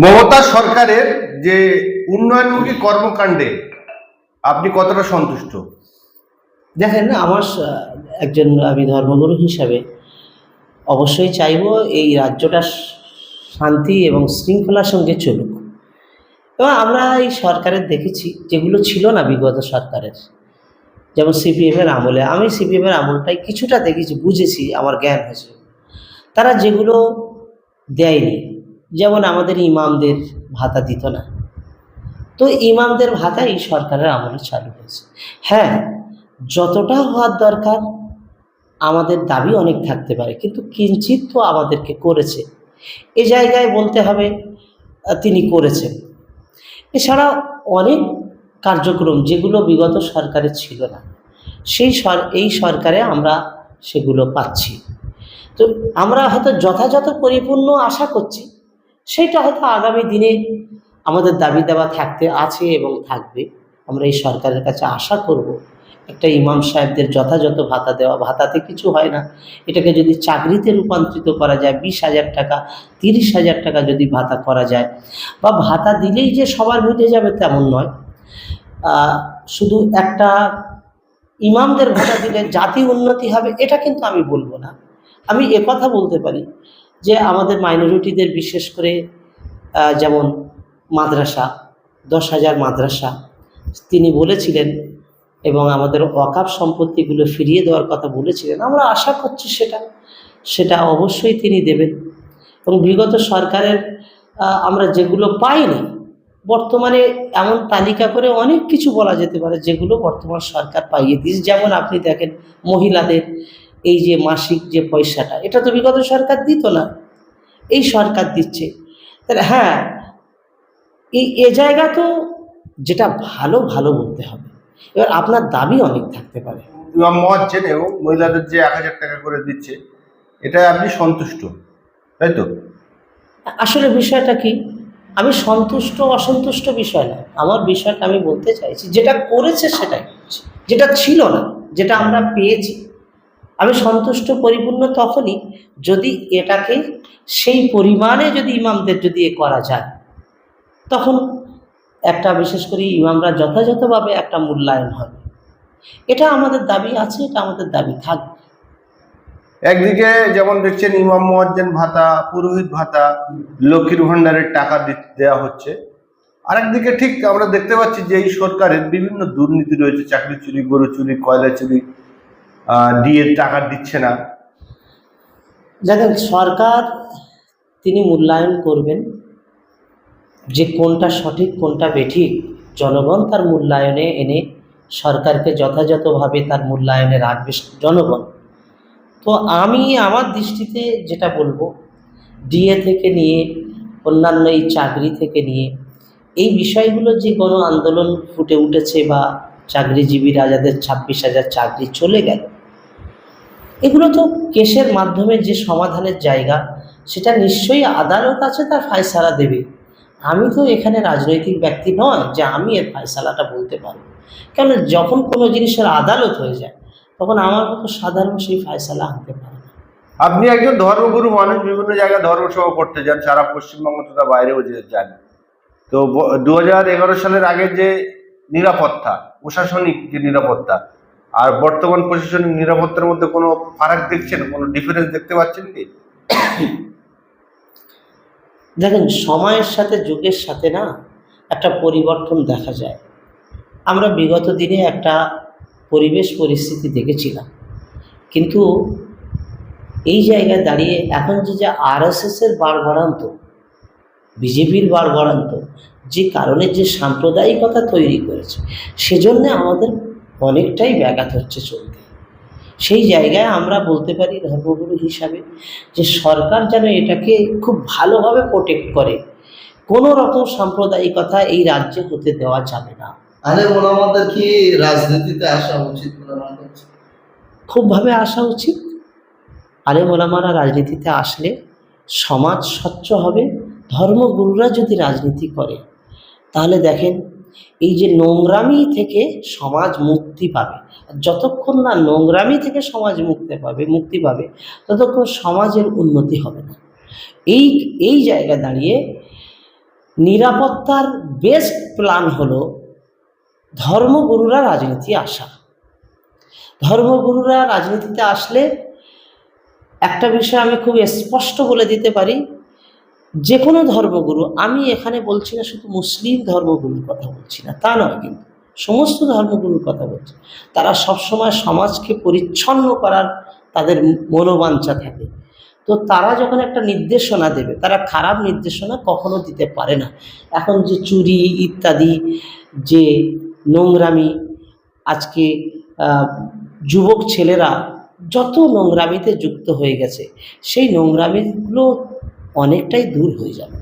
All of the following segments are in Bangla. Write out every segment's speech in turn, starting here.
মমতা সরকারের যে উন্নয়নমুখী কর্মকাণ্ডে আপনি কতটা সন্তুষ্ট? দেখেন আমার একজন আমি ধর্মগুরু হিসাবে অবশ্যই চাইব এই রাজ্যটা শান্তি এবং শৃঙ্খলার সঙ্গে চলুক। এবং আমরা এই সরকারের দেখেছি, যেগুলো ছিল না বিগত সরকারের, যেমন সিপিএমের আমলে, আমি সিপিএমের আমলটাই কিছুটা দেখেছি, বুঝেছি, আমার জ্ঞান হয়েছে। তারা যেগুলো দেয়নি যেমন আমাদের ইমামদের ভাতা দিত না। তো ইমামদের ভাতা এই সরকারের আমলে চালু হয়েছে। হ্যাঁ যতটা হওয়ার দরকার, আমাদের দাবি অনেক থাকতে পারে, কিন্তু কিঞ্চিত তো আমাদেরকে করেছে। এ জায়গায় বলতে হবে তিনি করেছেন। এছাড়া অনেক কার্যক্রম যেগুলো বিগত সরকারে ছিল না, সেই সর, এই সরকারে আমরা সেগুলো পাচ্ছি। তো আমরা হয়তো যথাযথ পরিপূর্ণ আশা করছি সেটা হয়তো আগামী দিনে আমাদের দাবি দেওয়া থাকতে আছে এবং থাকবে। আমরা এই সরকারের কাছে আশা করব, একটা ইমাম সাহেবদের যথাযথ ভাতা দেওয়া, ভাতাতে কিছু হয় না। এটাকে যদি চাকরিতে রূপান্তরিত করা যায়, বিশ হাজার টাকা, তিরিশ হাজার টাকা যদি ভাতা করা যায়, বা ভাতা দিলেই যে সবার মিটে যাবে তেমন নয়। শুধু একটা ইমামদের ভাতা দিলে জাতি উন্নতি হবে, এটা কিন্তু আমি বলব না। আমি কথা বলতে পারি। যে আমাদের মাইনরিটিদের বিশেষ করে যেমন মাদ্রাসা, দশ হাজার মাদ্রাসা, তিনি বলেছিলেন এবং আমাদের অকাপ সম্পত্তিগুলো ফিরিয়ে দেওয়ার কথা বলেছিলেন। আমরা আশা করছি সেটা সেটা অবশ্যই তিনি দেবেন। এবং বিগত সরকারের আমরা যেগুলো পাইনি, বর্তমানে এমন তালিকা করে অনেক কিছু বলা যেতে পারে যেগুলো বর্তমান সরকার পাইয়ে দিয়েছে। যেমন আপনি দেখেন মহিলাদের এই যে মাসিক যে পয়সাটা এটা তো বিগত সরকার দিত না। এই সরকার দিচ্ছে। তাহলে হ্যাঁ এই এ জায়গা তো যেটা ভালো ভালো বলতে হবে। এবার আপনার দাবি অনেক থাকতে পারে। মহাজ্জেন এবং মহিলাদের যে এক হাজার টাকা করে দিচ্ছে এটা আপনি সন্তুষ্ট তাই তো? আসলে বিষয়টা কি? আমি সন্তুষ্ট অসন্তুষ্ট বিষয় না। আমার বিষয়টা আমি বলতে চাইছি যেটা করেছে সেটাই। যেটা ছিল না যেটা আমরা পেয়েছি আমি সন্তুষ্ট, পরিপূর্ণ তখনই যদি এটাকে সেই পরিমাণে যদি ইমামদের যদি এ করা যায়, তখন একটা বিশেষ করে ইমামরা যথাযথভাবে একটা মূল্যায়ন হবে। এটা আমাদের দাবি আছে, এটা আমাদের দাবি থাকবে একদিকে যেমন দেখছেন ইমাম মহাজ্জেন ভাতা, পুরোহিত ভাতা লক্ষ্মীর ভাণ্ডারের টাকা দেওয়া হচ্ছে। আরেকদিকে ঠিক আমরা দেখতে পাচ্ছি যে এই সরকারের বিভিন্ন দুর্নীতি রয়েছে, চাকরি চুরি, গরু চুরি, কয়লা চুরি দিয়ে টাকা দিচ্ছে না। দেখেন, সরকার তিনি মূল্যায়ন করবেন যে কোনটা সঠিক, কোনটা বেঠিক। জনগণ তার মূল্যায়নে এনে সরকারকে যথাযথভাবে তার মূল্যায়নে রাখবে জনগণ। তো আমি আমার দৃষ্টিতে যেটা বলব, ডিএ থেকে নিয়ে, অন্যান্য এই চাকরি থেকে নিয়ে, এই বিষয়গুলো যে গণ আন্দোলন ফুটে উঠেছে বা চাকরিজীবীরা যাদের ছাব্বিশ হাজার চাকরি চলে গেল এগুলো তো কেসের মাধ্যমে যে সমাধানের জায়গা, সেটা নিশ্চয়ই আদালত আছে তার ফায়সালা দেবে। আমি তো এখানে রাজনৈতিক ব্যক্তি নয় যে আমি এর ফায়সালাটা বলতে পারব। কেন যখন কোনো জিনিসের আদালত হয়ে যায়, তখন আমার মতো সাধারণ সেই ফায়সালা আনতে পারে আপনি একজন ধর্মগুরু মানুষ, বিভিন্ন জায়গায় ধর্মসভা করতে যান, সারা পশ্চিমবঙ্গ তথা বাইরেও যান। তো দু হাজার এগারো সালের আগে যে নিরাপত্তা, প্রশাসনিক যে নিরাপত্তা আর বর্তমান প্রশাসনিক নিরাপত্তার মধ্যে কোনো ফারাক দেখছেন? কোনো ডিফারেন্স দেখতে পাচ্ছেন কি? দেখেন, সময়ের সাথে যুগের সাথে না একটা পরিবর্তন দেখা যায়। আমরা বিগত দিনে একটা পরিবেশ পরিস্থিতি দেখেছিলাম। কিন্তু এই জায়গায় দাঁড়িয়ে এখন যে যে আরএসএসের বাড়বাড়ান্ত বিজেপির বাড়বাড়ান্ত যে কারণে যে সাম্প্রদায়িকতা তৈরি করেছে, সেজন্য আমাদের অনেকটাই ব্যাঘাত হচ্ছে চলতে। সেই জায়গায় আমরা বলতে পারি ধর্মগুরু হিসাবে যে সরকার যেন এটাকে খুব ভালোভাবে প্রোটেক্ট করে। কোনো রকম সাম্প্রদায়িকতা এই রাজ্যে হতে দেওয়া যাবে না। ওনাদের কি রাজনীতিতে আসা উচিত খুবভাবে আসা উচিত। আলে মোলামারা রাজনীতিতে আসলে সমাজ স্বচ্ছ হবে ধর্মগুরুরা যদি রাজনীতি করে তাহলে দেখেন এই যে নোংরামি থেকে সমাজ মুক্তি পাবে যতক্ষণ না নোংরামি থেকে সমাজ মুক্তি পাবে মুক্তি পাবে, ততক্ষণ সমাজের উন্নতি হবে না। এই এই জায়গায় দাঁড়িয়ে নিরাপত্তার বেস্ট প্ল্যান হলো ধর্মগুরুরা রাজনীতি আসা ধর্মগুরুরা রাজনীতিতে আসলে একটা বিষয় আমি খুব স্পষ্ট বলে দিতে পারি যে কোনো ধর্মগুরু, আমি এখানে বলছি না শুধু মুসলিম ধর্মগুরুর কথা বলছি না, তা নয় কিন্তু সমস্ত ধর্মগুরুর কথা বলছি। তারা সবসময় সমাজকে পরিচ্ছন্ন করার তাদের মনোবাঞ্ছা থাকে। তো তারা যখন একটা নির্দেশনা দেবে, তারা খারাপ নির্দেশনা কখনো দিতে পারে না। এখন যে চুরি, ইত্যাদি, যে নোংরামি, আজকে যুবক ছেলেরা যত নোংরামিতে যুক্ত হয়ে গেছে, সেই নোংরামিগুলো অনেকটাই দূর হয়ে যাবে।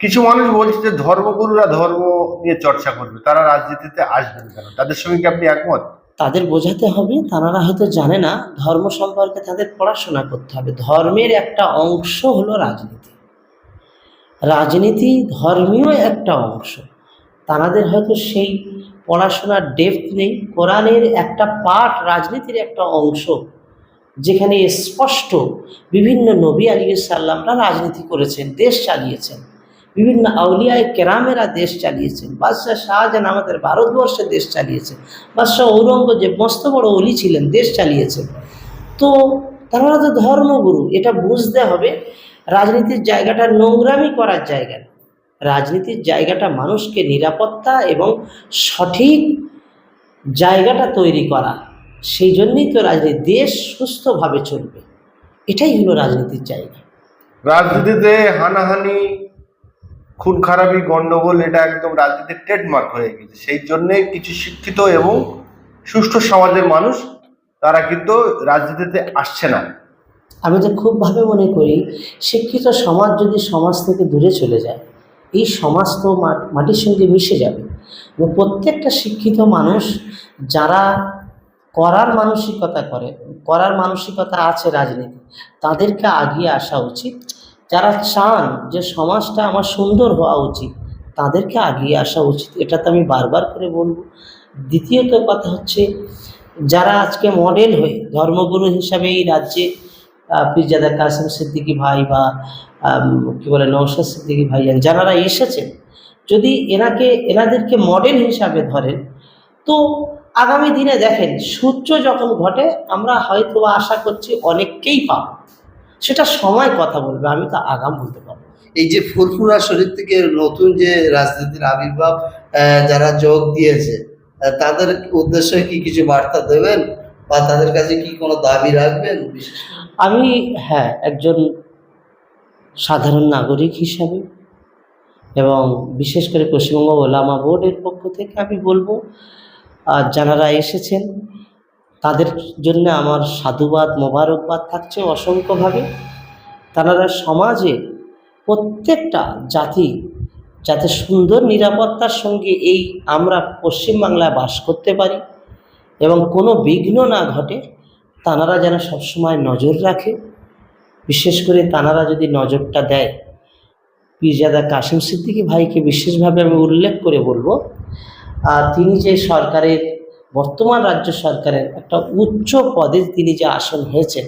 কিছু মানুষ বলছে যে ধর্মগুরুরা ধর্ম নিয়ে চর্চা করবে তারা রাজনীতিতে আসবেন কেন? তাদের সঙ্গে কি আপনি একমত? তাদের বোঝাতে হবে তারা হয়তো জানে না ধর্ম সম্পর্কে তাদের পড়াশোনা করতে হবে। ধর্মের একটা অংশ হলো রাজনীতি। রাজনীতি ধর্মীয় একটা অংশ। তাদের হয়তো সেই পড়াশোনার ডেপথ নেই। কোরআনের একটা পাঠ রাজনীতির একটা অংশ যেখানে স্পষ্ট বিভিন্ন নবী আলী সাল্লামরা রাজনীতি করেছেন, দেশ চালিয়েছেন। বিভিন্ন আউলিয়ায় কেরামেরা দেশ চালিয়েছেন। বাদশাহ শাহজাহান আমাদের ভারতবর্ষে দেশ চালিয়েছেন। বাদশাহ ঔরঙ্গজেব মস্ত বড় অলি ছিলেন, দেশ চালিয়েছেন। তো তারা তো ধর্মগুরু, এটা বুঝতে হবে। রাজনীতির জায়গাটা নোংরামি করার জায়গা রাজনীতির জায়গাটা মানুষকে নিরাপত্তা এবং সঠিক জায়গাটা তৈরি করা। সেই জন্যই তো রাজনীতি দেশ সুস্থভাবে চলবে। এটাই হলো রাজনীতির জায়গা। রাজনীতিতে হানাহানি খুন খারাপি গন্ডগোল এটা একদম রাজনীতির ট্রেডমার্ক হয়ে গেছে। সেই জন্যে কিছু শিক্ষিত এবং সুষ্ঠু সমাজের মানুষ তারা কিন্তু রাজনীতিতে আসছে না। আমি তো খুবভাবে মনে করি শিক্ষিত সমাজ যদি সমাজ থেকে দূরে চলে যায় এই সমাজ তো মাটির সঙ্গে মিশে যাবে। এবং প্রত্যেকটা শিক্ষিত মানুষ যারা করার মানসিকতা করে, করার মানসিকতা আছে রাজনীতি, তাদেরকে আগিয়ে আসা উচিত। যারা চান যে সমাজটা আমার সুন্দর হওয়া উচিত, তাদেরকে আগিয়ে আসা উচিত। এটা তো আমি বারবার করে বলব। দ্বিতীয়ত কথা হচ্ছে, যারা আজকে মডেল হয়ে, ধর্মগুরু হিসাবে এই রাজ্যে পীরজাদা কাসিম সিদ্দিকী ভাই বা কী বলে নৌশাদ সিদ্দিকী ভাইজান যারা এসেছেন, যদি এনাকে, এনাদেরকে মডেল হিসাবে ধরেন, তো আগামী দিনে দেখেন সূর্য যখন ঘটে আমরা হয়তো আশা করছি অনেককেই পাবো। সেটা সময় কথা বলবে আমি তো আগাম বলতে পারব। এই যে ফুরফুরা শরীর থেকে নতুন যে রাজনীতির আবির্ভাব যারা যোগ দিয়েছে তাদের উদ্দেশ্যে কি কিছু বার্তা দেবেন? বা তাদের কাছে কি কোনো দাবি রাখবেন আমি হ্যাঁ একজন সাধারণ নাগরিক হিসাবে এবং বিশেষ করে পশ্চিমবঙ্গ ওলামা বোর্ডের পক্ষ থেকে আমি বলব আর যারা এসেছেন, তাদের জন্য আমার সাধুবাদ, মোবারকবাদ থাকছে অসংখ্যভাবে। তারা সমাজে প্রত্যেকটা জাতি যাতে সুন্দর নিরাপত্তার সঙ্গে এই আমরা পশ্চিমবাংলায় বাস করতে পারি এবং কোনো বিঘ্ন না ঘটে, তানারা যেন সবসময় নজর রাখে। বিশেষ করে তানারা যদি নজরটা দেয়, পীরজাদা কাশিম সিদ্দিকী ভাইকে বিশেষভাবে আমি উল্লেখ করে বলব তিনি যে সরকারের, বর্তমান রাজ্য সরকারের একটা উচ্চ পদে তিনি যে আসন হয়েছেন,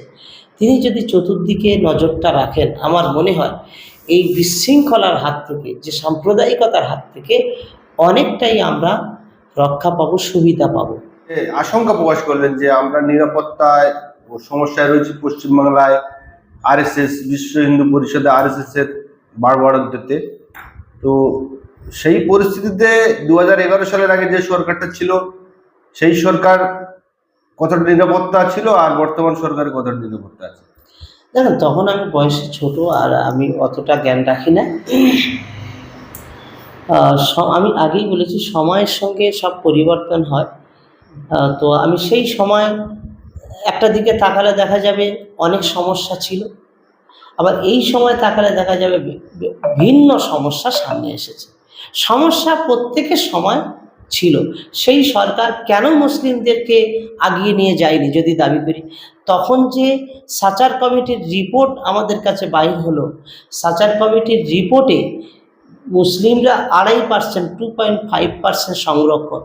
তিনি যদি চতুর্দিকে নজরটা রাখেন, আমার মনে হয় এই বিশৃঙ্খলার হাত থেকে, যে সাম্প্রদায়িকতার হাত থেকে অনেকটাই আমরা রক্ষা পাবো, সুবিধা পাবো। আশঙ্কা প্রকাশ করলেন যে আমরা নিরাপত্তায় সমস্যায় রয়েছে পশ্চিমবাংলায় আরএসএস, বিশ্ব হিন্দু পরিষদে আরএসএস এর বাড়বাড়ন্তিতে তো সেই পরিস্থিতিতে দু হাজার এগারো সালের আগে যে সরকারটা ছিল, সেই সরকার কতটা নিরাপত্তা ছিল আর বর্তমান সরকারের কতটা নিরাপত্তা আছে? দেখেন, তখন আমি বয়সে ছোট আর আমি অতটা জ্ঞান রাখি না। আমি আগেই বলেছি সময়ের সঙ্গে সব পরিবর্তন হয়। তো আমি সেই সময় একটা দিকে তাকালে দেখা যাবে অনেক সমস্যা ছিল। আবার এই সময় তাকালে দেখা যাবে ভিন্ন সমস্যা সামনে এসেছে। সমস্যা প্রত্যেকের সময় ছিল। সেই সরকার কেন মুসলিমদেরকে আগিয়ে নিয়ে যায়নি যদি দাবি করি? তখন যে সাচার কমিটির রিপোর্ট আমাদের কাছে বাইর হলো, সাচার কমিটির রিপোর্টে মুসলিমরা আড়াই percent two point five percent সংরক্ষণ।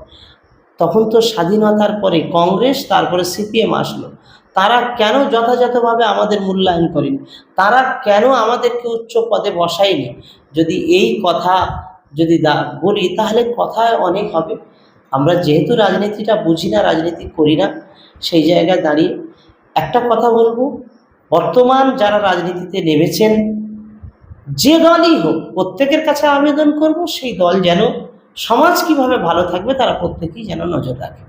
তখন তো স্বাধীনতার পরে কংগ্রেস, তারপরে সিপিএম আসলো। তারা কেন যথাযথভাবে আমাদের মূল্যায়ন করেনি? তারা কেন আমাদেরকে উচ্চ পদে বসায়নি? যদি এই কথা যদি বলি, তাহলে কথায় অনেক হবে। আমরা যেহেতু রাজনীতিটা বুঝি না, রাজনীতি করি না, সেই জায়গায় দাঁড়িয়ে একটা কথা বলব, বর্তমান যারা রাজনীতিতে নেমেছেন, যে দলই হোক, প্রত্যেকের কাছে আবেদন করব, সেই দল যেন সমাজ কীভাবে ভালো থাকবে, তারা প্রত্যেকেই যেন নজর রাখে।